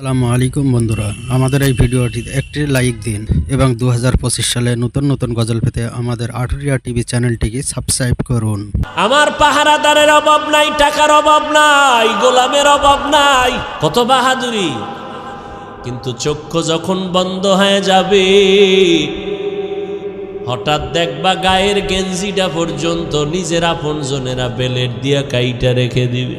আসসালামু আলাইকুম বন্ধুরা। আমাদের এই ভিডিওটিতে একটি লাইক দিন এবং দু হাজার পঁচিশ সালে নতুন নতুন গজল পেতে আমাদের আটুরিয়া টিভি চ্যানেলটিকে সাবস্ক্রাইব করুন। আমার পাহারাদারের অভাব নাই, টাকার অভাব নাই, গোলামের অভাব নাই। কত বাহাদুরি। কিন্তু চক্ষু যখন বন্ধ হয়ে যাবে, হঠাৎ দেখবা গায়ের গেঞ্জিটা পর্যন্ত নিজের আপন জনেরা বেলেট দিয়া কাইটা রেখে দিবে।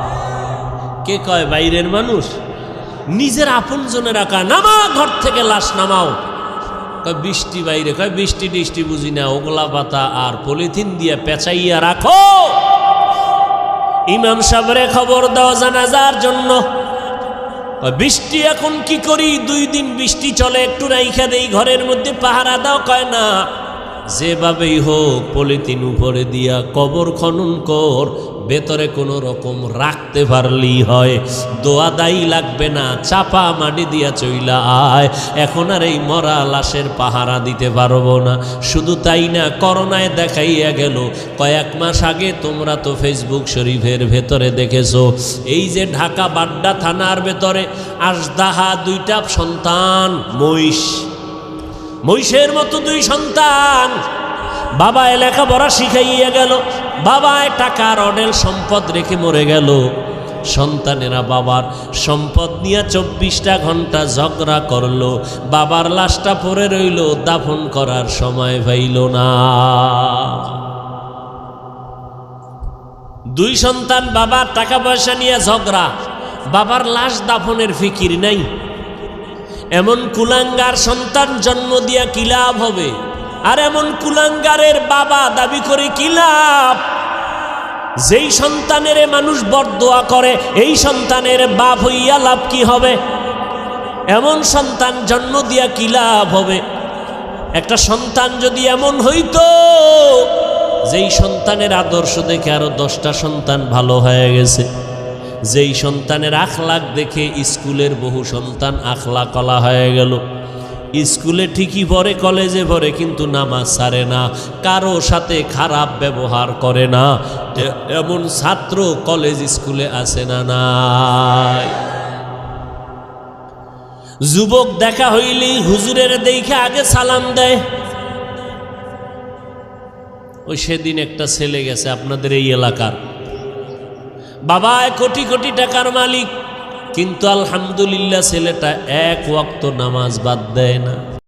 কে কয় বাইরের মানুষ? নিজের আপন জনে রাখা নামা, ঘর থেকে লাশ নামাও। কয়, বৃষ্টি বাইরে। কয়, বৃষ্টি, টিষ্টি বুঝি না। ওগলা পাতা আর পলিথিন দিয়ে পেঁচাইয়া রাখো। ইমাম সাহেবরে খবর দাও জানাজার জন্য। বৃষ্টি এখন কি করি? দুই দিন বৃষ্টি চলে, একটু রাইখা দেই, ঘরের মধ্যে পাহারা দাও। কয়, না যেভাবেই হোক পলিথিন উপরে দিয়া কবর খনন কর, ভেতরে কোনো রকম রাখতে পারলেই হয়। দোয়া দায়ী লাগবে না, চাপা মাটি দিয়া চইলা আয়। এখন আর এই মরা লাশের পাহারা দিতে পারব না। শুধু তাই না, করোনায় দেখাইয়া গেল, কয়েক মাস আগে তোমরা তো ফেসবুক শরীফের ভেতরে দেখেছ। এই যে ঢাকা বাড্ডা থানার ভেতরে আসদাহা দুইটা সন্তান, মহিষ। মহিষের মতো দুই সন্তান। বাবা লেখাপড়া শিখাইয়া গেল। বাবায় টাকার অডেল সম্পদ রেখে মরে গেল। সন্তানেরা বাবার সম্পদ নিয়ে চব্বিশটা ঘণ্টা ঝগড়া করল। বাবার লাশটা পরে রইল, দাফন করার সময় পাইল না। দুই সন্তান বাবার টাকা পয়সা নিয়ে ঝগড়া। বাবার লাশ দাফনের ফিকির নাই। এমন কুলাঙ্গার সন্তান জন্ম দিয়া কি লাভ হবে? আর এমন কুলাঙ্গারের বাবা দাবি করে কি লাভ? যেই সন্তানের মানুষ বরদোয়া করে, এই সন্তানের বাপ হইয়া লাভ কি হবে? এমন সন্তান জন্ম দিয়া কি লাভ হবে? একটা সন্তান যদি এমন হইতো, যেই সন্তানের আদর্শ দেখে আরও দশটা সন্তান ভালো হয়ে গেছে। যেই সন্তানের আখলাক দেখে স্কুলের বহু সন্তান আখলা কলা হয়ে গেল। স্কুলে ঠিকই পড়ে, কলেজে পড়ে, কিন্তু নামাজ সারে না, কারও সাথে খারাপ ব্যবহার করে না। এমন ছাত্র কলেজ স্কুলে আসে না নাই? যুবক দেখা হইলেই হুজুরের দেখে আগে সালাম দেয়। ওই সেদিন একটা ছেলে গেছে আপনাদের এই এলাকার। বাবা কোটি কোটি টাকার মালিক। কিন্তু আলহামদুলিল্লাহ ছেলেটা এক ওয়াক্ত নামাজ বাদ দেয় না।